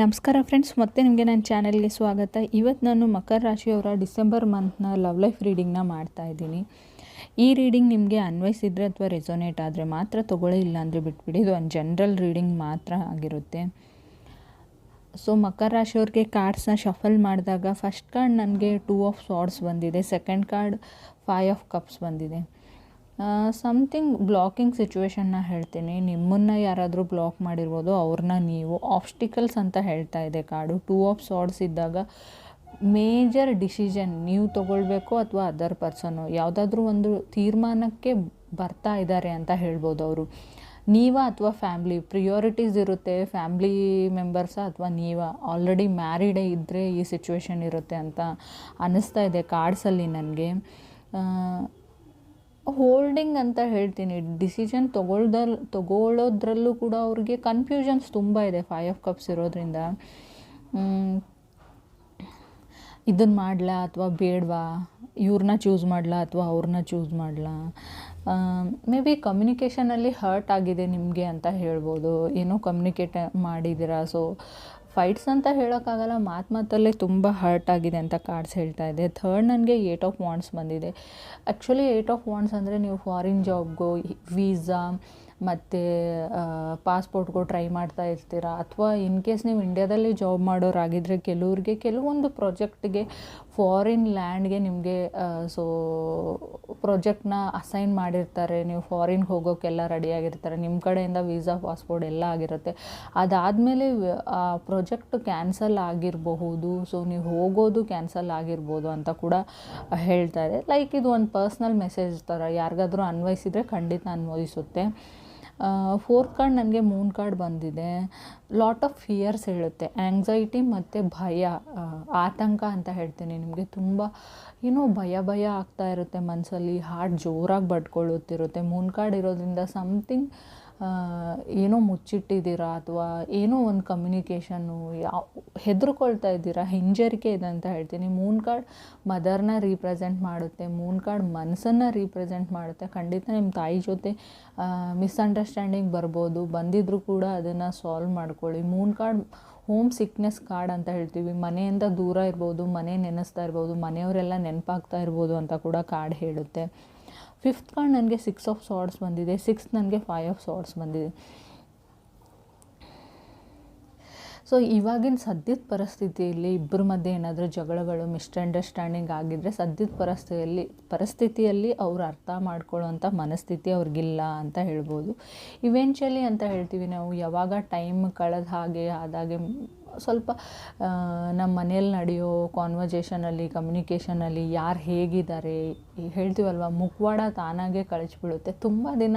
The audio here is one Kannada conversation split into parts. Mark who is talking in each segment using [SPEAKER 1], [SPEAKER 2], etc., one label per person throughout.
[SPEAKER 1] ನಮಸ್ಕಾರ ಫ್ರೆಂಡ್ಸ್ ಮತ್ತೆ ನಿಮಗೆ ನನ್ನ ಚಾನಲ್ಗೆ ಸ್ವಾಗತ. ಇವತ್ತು ನಾನು ಮಕರ ರಾಶಿಯವರ ಡಿಸೆಂಬರ್ ಮಂತ್ನ ಲವ್ ಲೈಫ್ ರೀಡಿಂಗ್ನ ಮಾಡ್ತಾ ಇದ್ದೀನಿ. ಈ ರೀಡಿಂಗ್ ನಿಮಗೆ ಅನ್ವಯಿಸಿದರೆ ಅಥವಾ ರೆಸೊನೇಟ್ ಆದರೆ ಮಾತ್ರ ತೊಗೊಳ್ಳಿ ಇಲ್ಲ ಅಂದರೆ ಬಿಟ್ಬಿಡಿ ಇದು ಒಂದು ಜನರಲ್ ರೀಡಿಂಗ್ ಮಾತ್ರ ಆಗಿರುತ್ತೆ. ಸೊ ಮಕರ ರಾಶಿಯವ್ರಿಗೆ ಕಾರ್ಡ್ಸ್ನ ಶಫಲ್ ಮಾಡಿದಾಗ ಫಸ್ಟ್ ಕಾರ್ಡ್ ನನಗೆ ಟೂ ಆಫ್ ಸಾರ್ಡ್ಸ್ ಬಂದಿದೆ second card five of cups ಬಂದಿದೆ. ಸಮಥಿಂಗ್ ಬ್ಲಾಕಿಂಗ್ ಸಿಚುವೇಶನ್ನ ಹೇಳ್ತೀನಿ. ನಿಮ್ಮನ್ನು ಯಾರಾದರೂ ಬ್ಲಾಕ್ ಮಾಡಿರ್ಬೋದು, ಅವ್ರನ್ನ ನೀವು ಆಬ್ಸ್ಟಿಕಲ್ಸ್ ಅಂತ ಹೇಳ್ತಾ ಇದೆ ಕಾರ್ಡು ಟೂ ಆಫ್ ಸಾರ್ಡ್ಸ್ ಇದ್ದಾಗ ಮೇಜರ್ ಡಿಸಿಷನ್ ನೀವು ತೊಗೊಳ್ಬೇಕು ಅಥವಾ ಅದರ್ ಪರ್ಸನ್ನು ಯಾವುದಾದ್ರೂ ಒಂದು ತೀರ್ಮಾನಕ್ಕೆ ಬರ್ತಾ ಇದ್ದಾರೆ ಅಂತ ಹೇಳ್ಬೋದು ಅವರು. ನೀವ ಅಥವಾ ಫ್ಯಾಮ್ಲಿ ಪ್ರಿಯೋರಿಟೀಸ್ ಇರುತ್ತೆ. ಫ್ಯಾಮ್ಲಿ ಮೆಂಬರ್ಸ ಅಥವಾ ನೀವ ಆಲ್ರೆಡಿ ಮ್ಯಾರಿಡೇ ಇದ್ದರೆ ಈ ಸಿಚುವೇಶನ್ ಇರುತ್ತೆ ಅಂತ ಅನ್ನಿಸ್ತಾ ಇದೆ ಕಾರ್ಡ್ಸಲ್ಲಿ ನನಗೆ. ಹೋಲ್ಡಿಂಗ್ ಅಂತ ಹೇಳ್ತೀನಿ. ಡಿಸಿಷನ್ ತೊಗೊಳ್ದಲ್ ತೊಗೊಳ್ಳೋದ್ರಲ್ಲೂ ಕೂಡ ಅವ್ರಿಗೆ ಕನ್ಫ್ಯೂಷನ್ಸ್ ತುಂಬ ಇದೆ ಫೈ ಆಫ್ ಕಪ್ಸ್ ಇರೋದ್ರಿಂದ. ಇದನ್ನು ಮಾಡಲಾ ಅಥವಾ ಬೇಡವಾ? ಇವ್ರನ್ನ ಚೂಸ್ ಮಾಡಲಾ ಅಥವಾ ಅವ್ರನ್ನ ಚೂಸ್ ಮಾಡಲಾ? ಮೇ ಬಿ ಕಮ್ಯುನಿಕೇಷನಲ್ಲಿ ಹರ್ಟ್ ಆಗಿದೆ ನಿಮಗೆ ಅಂತ ಹೇಳ್ಬೋದು. ಏನೋ ಕಮ್ಯುನಿಕೇಟ್ ಮಾಡಿದ್ದೀರಾ ಸೊ ಫೈಟ್ಸ್ ಅಂತ ಹೇಳೋಕ್ಕಾಗಲ್ಲ, ಮಾತು ಮಾತಲ್ಲೇ ತುಂಬ ಹರ್ಟ್ ಆಗಿದೆ ಅಂತ ಕಾರ್ಡ್ಸ್ ಹೇಳ್ತಾ ಇದೆ. ಥರ್ಡ್ ನನಗೆ ಏಟ್ ಆಫ್ ವಾಂಡ್ಸ್ ಬಂದಿದೆ. ಆ್ಯಕ್ಚುಲಿ ಏಟ್ ಆಫ್ ವಾಂಡ್ಸ್ ಅಂದರೆ ನೀವು ಫಾರಿನ್ ಜಾಬ್ಗೋ ವೀಸಾ ಮತ್ತು ಪಾಸ್ಪೋರ್ಟ್ಗೂ ಟ್ರೈ ಮಾಡ್ತಾ ಇರ್ತೀರ? ಅಥವಾ ಇನ್ ಕೇಸ್ ನೀವು ಇಂಡ್ಯಾದಲ್ಲಿ ಜಾಬ್ ಮಾಡೋರಾಗಿದ್ದರೆ ಕೆಲವ್ರಿಗೆ ಕೆಲವೊಂದು ಪ್ರಾಜೆಕ್ಟ್ಗೆ ಫಾರಿನ್ ಲ್ಯಾಂಡ್ಗೆ ನಿಮಗೆ ಸೊ ಪ್ರಾಜೆಕ್ಟ್ನ ಅಸೈನ್ ಮಾಡಿರ್ತಾರೆ. ನೀವು ಫಾರಿನ್ಗೆ ಹೋಗೋಕ್ಕೆಲ್ಲ ರೆಡಿಯಾಗಿರ್ತಾರೆ ನಿಮ್ಮ ಕಡೆಯಿಂದ ವೀಸಾ ಪಾಸ್ಪೋರ್ಟ್ ಎಲ್ಲ ಆಗಿರುತ್ತೆ. ಅದಾದಮೇಲೆ, ಆ ಪ್ರಾಜೆಕ್ಟ್ ಕ್ಯಾನ್ಸಲ್ ಆಗಿರಬಹುದು. ಸೊ ನೀವು ಹೋಗೋದು ಕ್ಯಾನ್ಸಲ್ ಆಗಿರ್ಬೋದು ಅಂತ ಕೂಡ ಹೇಳ್ತಾರೆ. ಲೈಕ್ ಇದು ಒಂದು ಪರ್ಸ್ನಲ್ ಮೆಸೇಜ್ ಥರ ಯಾರಿಗಾದರೂ ಅನ್ವಯಿಸಿದರೆ ಖಂಡಿತ ಅನ್ವಯಿಸುತ್ತೆ. ಫೋರ್ತ್ ಕಾರ್ಡ್ ನನಗೆ ಮೂನ್ ಕಾರ್ಡ್ ಬಂದಿದೆ. ಲಾಟ್ ಆಫ್ ಫಿಯರ್ಸ್ ಹೇಳುತ್ತೆ. ಆ್ಯಂಗ್ಸೈಟಿ ಮತ್ತು ಭಯ ಆತಂಕ ಅಂತ ಹೇಳ್ತೀನಿ ನಿಮಗೆ. ತುಂಬ, ಏನೋ ಭಯ ಭಯ ಆಗ್ತಾ ಇರುತ್ತೆ ಮನಸ್ಸಲ್ಲಿ ಹಾರ್ಟ್ ಜೋರಾಗಿ ಬಡ್ಕೊಳ್ಳುತ್ತಿರುತ್ತೆ ಮೂನ್ ಕಾರ್ಡ್ ಇರೋದ್ರಿಂದ ಸಮಥಿಂಗ್ ಏನೋ ಮುಚ್ಚಿಟ್ಟಿದ್ದೀರಾ ಅಥವಾ ಏನೋ ಒಂದು ಕಮ್ಯುನಿಕೇಷನ್ನು ಯಾವ, ಹೆದರ್ಕೊಳ್ತಾ ಇದ್ದೀರಾ? ಹಿಂಜರಿಕೆ ಇದೆ ಅಂತ ಹೇಳ್ತೀನಿ. ಮೂನ್ ಕಾರ್ಡ್ ಮದರ್ನ ರೀಪ್ರೆಸೆಂಟ್ ಮಾಡುತ್ತೆ. ಮೂನ್ ಕಾರ್ಡ್ ಮನಸ್ಸನ್ನು ರೀಪ್ರೆಸೆಂಟ್ ಮಾಡುತ್ತೆ. ಖಂಡಿತ ನಿಮ್ಮ ತಾಯಿ ಜೊತೆ ಮಿಸ್ಅಂಡರ್ಸ್ಟ್ಯಾಂಡಿಂಗ್ ಬರ್ಬೋದು. ಬಂದಿದ್ದರೂ ಕೂಡ ಅದನ್ನು ಸಾಲ್ವ್ ಮಾಡ್ಕೊಳ್ಳಿ. Moon card homesickness card ಅಂತ ಹೇಳ್ತೀವಿ. ಮನೆಯಿಂದ ದೂರ ಇರ್ಬೋದು, ಮನೆ ನೆನೆಸ್ತಾ ಇರ್ಬೋದು, ಮನೆಯವರೆಲ್ಲ ನೆನಪಾಗ್ತಾ ಇರ್ಬೋದು ಅಂತ ಕೂಡ ಕಾರ್ಡ್ ಹೇಳುತ್ತೆ. ಫಿಫ್ತ್ ಕಾರ್ಡ್ ನನಗೆ ಸಿಕ್ಸ್ ಆಫ್ ಸಾರ್ಡ್ಸ್ ಬಂದಿದೆ. ಸಿಕ್ಸ್ ನನಗೆ ಫೈವ್ ಆಫ್ ಸಾರ್ಡ್ಸ್ ಬಂದಿದೆ. ಸೊ ಇವಾಗಿನ ಸದ್ಯದ ಪರಿಸ್ಥಿತಿಯಲ್ಲಿ ಇಬ್ಬರ ಮಧ್ಯೆ ಏನಾದರೂ ಜಗಳಗಳು ಮಿಸ್ಅಂಡರ್ಸ್ಟ್ಯಾಂಡಿಂಗ್ ಆಗಿದ್ದರೆ ಸದ್ಯದ ಪರಿಸ್ಥಿತಿಯಲ್ಲಿ ಪರಿಸ್ಥಿತಿಯಲ್ಲಿ ಅವ್ರು ಅರ್ಥ ಮಾಡ್ಕೊಳ್ಳೋವಂಥ ಮನಸ್ಥಿತಿ ಅವ್ರಿಗಿಲ್ಲ ಅಂತ ಹೇಳ್ಬೋದು. ಇವೆಂಚುಲಿ ಅಂತ ಹೇಳ್ತೀವಿ ನಾವು, ಯಾವಾಗ ಟೈಮ್ ಕಳೆದ ಹಾಗೆ ಆದಾಗೆ ಸ್ವಲ್ಪ ನಮ್ಮ ಮನೇಲಿ ನಡೆಯೋ ಕಾನ್ವರ್ಜೇಷನಲ್ಲಿ ಕಮ್ಯುನಿಕೇಷನಲ್ಲಿ ಯಾರು ಹೇಗಿದ್ದಾರೆ ಹೇಳ್ತೀವಲ್ವ ಮುಖವಾಡ ತಾನಾಗೆ ಕಳಿಸ್ಬಿಡುತ್ತೆ. ತುಂಬ ದಿನ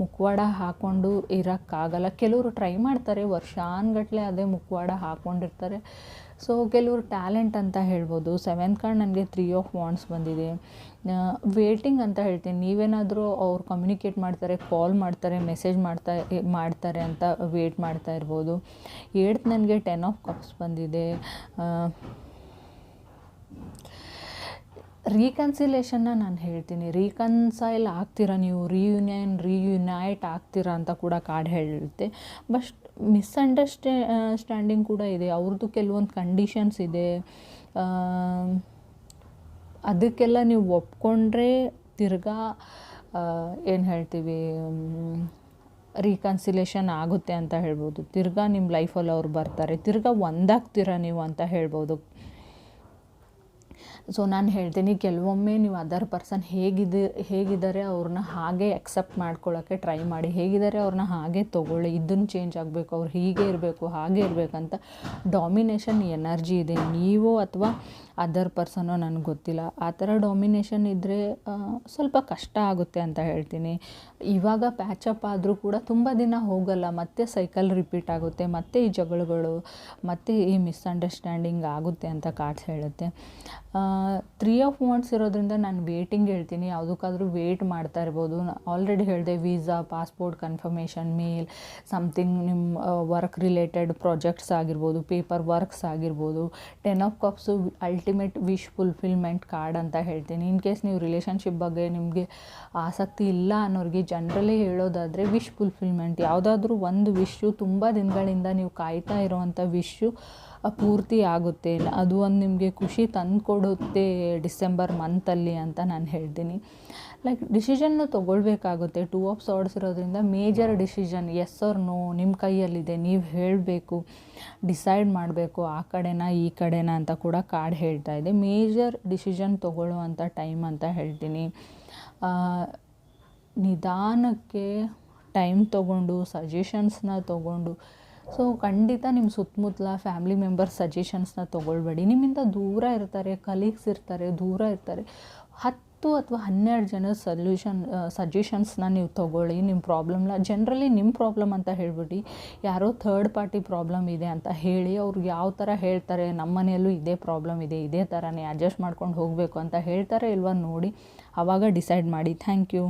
[SPEAKER 1] ಮುಖವಾಡ ಹಾಕ್ಕೊಂಡು ಇರೋಕ್ಕಾಗಲ್ಲ. ಕೆಲವರು ಟ್ರೈ ಮಾಡ್ತಾರೆ ವರ್ಷಾನ್ಗಟ್ಟಲೆ ಅದೇ ಮುಖವಾಡ ಹಾಕ್ಕೊಂಡಿರ್ತಾರೆ ಸೊ ಕೆಲವರು ಟ್ಯಾಲೆಂಟ್ ಅಂತ ಹೇಳ್ಬೋದು. ಸೆವೆಂತ್ ಕಾರ್ಡ್ ನನಗೆ ತ್ರೀ ಆಫ್ ವಾಂಡ್ಸ್ ಬಂದಿದೆ. ವೇಟಿಂಗ್ ಅಂತ ಹೇಳ್ತೀನಿ. ನೀವೇನಾದರೂ ಅವ್ರು ಕಮ್ಯುನಿಕೇಟ್ ಮಾಡ್ತಾರೆ ಕಾಲ್ ಮಾಡ್ತಾರೆ ಮೆಸೇಜ್ ಮಾಡ್ತಾ, ಮಾಡ್ತಾರೆ ಅಂತ ವೇಟ್ ಮಾಡ್ತಾ ಇರ್ಬೋದು. ಏಟ್ ನನಗೆ ಟೆನ್ ಆಫ್ ಕಪ್ಸ್ ಬಂದಿದೆ. ರೀಕನ್ಸಿಲೇಷನ್ನ ನಾನು ಹೇಳ್ತೀನಿ. ರೀಕನ್ಸೈಲ್ ಆಗ್ತೀರಾ ನೀವು? ರೀಯೂನಿಯನ್ ರಿಯುನೈಟ್ ಆಗ್ತೀರಾ ಅಂತ ಕೂಡ ಕಾರ್ಡ್ ಹೇಳುತ್ತೆ ಬಟ್ ಮಿಸ್ಅಂಡರ್ಸ್ಟ್ಯಾ ಸ್ಟ್ಯಾಂಡಿಂಗ್ ಕೂಡ ಇದೆ. ಅವ್ರದ್ದು ಕೆಲವೊಂದು ಕಂಡೀಷನ್ಸ್ ಇದೆ. ಅದಕ್ಕೆಲ್ಲ ನೀವು ಒಪ್ಕೊಂಡ್ರೆ ತಿರ್ಗಾ ಏನು ಹೇಳ್ತೀವಿ ರೀಕನ್ಸಿಲೇಷನ್ ಆಗುತ್ತೆ ಅಂತ ಹೇಳ್ಬೋದು. ತಿರ್ಗಾ ನಿಮ್ಮ ಲೈಫಲ್ಲಿ ಅವ್ರು ಬರ್ತಾರೆ. ತಿರ್ಗಾ ಒಂದಾಗ್ತೀರ ನೀವು ಅಂತ ಹೇಳ್ಬೋದು. ಸೊ ನಾನು ಹೇಳ್ತೀನಿ, ಕೆಲವೊಮ್ಮೆ ನೀವು ಅದರ್ ಪರ್ಸನ್ ಹೇಗಿದೆ, ಹೇಗಿದ್ದಾರೆ ಅವ್ರನ್ನ ಹಾಗೆ ಅಕ್ಸೆಪ್ಟ್ ಮಾಡ್ಕೊಳ್ಳೋಕ್ಕೆ ಟ್ರೈ ಮಾಡಿ. ಹೇಗಿದ್ದಾರೆ ಅವ್ರನ್ನ ಹಾಗೆ ತೊಗೊಳ್ಳಿ. ಇದನ್ನು ಚೇಂಜ್ ಆಗಬೇಕು, ಅವ್ರು ಹೀಗೆ ಇರಬೇಕು, ಹಾಗೆ ಇರಬೇಕಂತ ಡಾಮಿನೇಷನ್ ಎನರ್ಜಿ ಇದೆ. ನೀವು ಅಥವಾ ಅದರ್ ಪರ್ಸನೋ ನನಗೆ ಗೊತ್ತಿಲ್ಲ. ಆ ಥರ ಡಾಮಿನೇಷನ್ ಇದ್ದರೆ ಸ್ವಲ್ಪ ಕಷ್ಟ ಆಗುತ್ತೆ ಅಂತ ಹೇಳ್ತೀನಿ. ಇವಾಗ ಪ್ಯಾಚಪ್ ಆದರೂ ಕೂಡ ತುಂಬ ದಿನ ಹೋಗಲ್ಲ, ಮತ್ತೆ ಸೈಕಲ್ ರಿಪೀಟ್ ಆಗುತ್ತೆ, ಮತ್ತೆ ಈ ಜಗಳಗಳು, ಮತ್ತೆ ಈ ಮಿಸ್ಅಂಡರ್ಸ್ಟ್ಯಾಂಡಿಂಗ್ ಆಗುತ್ತೆ ಅಂತ ಕಾರ್ಡ್ಸ್ ಹೇಳುತ್ತೆ. ತ್ರೀ ಆಫ್ ವಾಂಡ್ಸ್ ಇರೋದ್ರಿಂದ ನಾನು ವೇಟಿಂಗ್ ಹೇಳ್ತೀನಿ, ಯಾವುದಕ್ಕಾದರೂ ವೇಟ್ ಮಾಡ್ತಾ ಇರ್ಬೋದು. ಆಲ್ರೆಡಿ ಹೇಳಿದೆ visa passport confirmation mail something ನಿಮ್ಮ ವರ್ಕ್ ರಿಲೇಟೆಡ್ ಪ್ರಾಜೆಕ್ಟ್ಸ್ ಆಗಿರ್ಬೋದು ಪೇಪರ್ ವರ್ಕ್ಸ್ ಆಗಿರ್ಬೋದು ten of cups ultimate wish fulfilment card ಅಂತ ಹೇಳ್ತೀನಿ. ಇನ್ ಕೇಸ್ ನೀವು ರಿಲೇಷನ್ಶಿಪ್ ಬಗ್ಗೆ ನಿಮಗೆ ಆಸಕ್ತಿ ಇಲ್ಲ ಅನ್ನೋರಿಗೆ ಜನರಲಿ ಹೇಳೋದಾದರೆ ವಿಶ್ ಫುಲ್ಫಿಲ್ಮೆಂಟ್ ಯಾವುದಾದ್ರೂ ಒಂದು ವಿಶ್ಶು ತುಂಬ ದಿನಗಳಿಂದ ನೀವು ಕಾಯ್ತಾ ಇರೋವಂಥ ವಿಶ್ಶು ಪೂರ್ತಿ ಆಗುತ್ತೆ. ಅದು ಒಂದು ನಿಮಗೆ ಖುಷಿ ತಂದುಕೊಡುತ್ತೆ ಡಿಸೆಂಬರ್ ಮಂತಲ್ಲಿ ಅಂತ ನಾನು ಹೇಳ್ತೀನಿ. ಲೈಕ್ ಡಿಸಿಷನ್ನು ತೊಗೊಳ್ಬೇಕಾಗುತ್ತೆ. ಟೂ ಆಫ್ ಸಾರ್ಡ್ಸ್ ಇರೋದ್ರಿಂದ major decision yes or no ನಿಮ್ಮ ಕೈಯಲ್ಲಿದೆ, ನೀವು ಹೇಳಬೇಕು. ಡಿಸೈಡ್ ಮಾಡಬೇಕು, ಆ ಕಡೆನಾ, ಈ ಕಡೆನಾ ಅಂತ ಕೂಡ ಕಾರ್ಡ್ ಹೇಳ್ತಾ ಇದೆ. ಮೇಜರ್ ಡಿಸಿಷನ್ ತೊಗೊಳ್ಳುವಂಥ ಟೈಮ್ ಅಂತ ಹೇಳ್ತೀನಿ. ನಿಧಾನಕ್ಕೆ ಟೈಮ್ ತೊಗೊಂಡು ಸಜೆಷನ್ಸ್ನ ತೊಗೊಂಡು. ಸೊ ಖಂಡಿತ ನಿಮ್ಮ ಸುತ್ತಮುತ್ತಲ ಫ್ಯಾಮ್ಲಿ ಮೆಂಬರ್ಸ್ ಸಜೆಷನ್ಸ್ನ ತೊಗೊಳ್ಬೇಡಿ. ನಿಮ್ಮಿಂದ ದೂರ ಇರ್ತಾರೆ ಕಲೀಗ್ಸ್ ಇರ್ತಾರೆ, ದೂರ ಇರ್ತಾರೆ. ಹತ್ತು ಅಥವಾ ಹನ್ನೆರಡು ಜನ ಸಲ್ಯೂಷನ್ ಸಜೆಷನ್ಸ್ನ ನೀವು ತೊಗೊಳ್ಳಿ. ನಿಮ್ಮ ಪ್ರಾಬ್ಲಮ್ನ ಜನ್ರಲಿ ನಿಮ್ಮ ಪ್ರಾಬ್ಲಮ್ ಅಂತ ಹೇಳ್ಬಿಡಿ. ಯಾರೋ ಥರ್ಡ್ ಪಾರ್ಟಿ ಪ್ರಾಬ್ಲಮ್ ಇದೆ ಅಂತ ಹೇಳಿ, ಅವ್ರು ಯಾವ ಥರ ಹೇಳ್ತಾರೆ ನಮ್ಮ ಮನೆಯಲ್ಲೂ ಇದೇ ಪ್ರಾಬ್ಲಮ್ ಇದೆ, ಇದೇ ಥರನೇ ಅಡ್ಜಸ್ಟ್ ಮಾಡ್ಕೊಂಡು ಹೋಗಬೇಕು ಅಂತ ಹೇಳ್ತಾರೆ ಇಲ್ವ, ನೋಡಿ. ಆವಾಗ ಡಿಸೈಡ್ ಮಾಡಿ. Thank you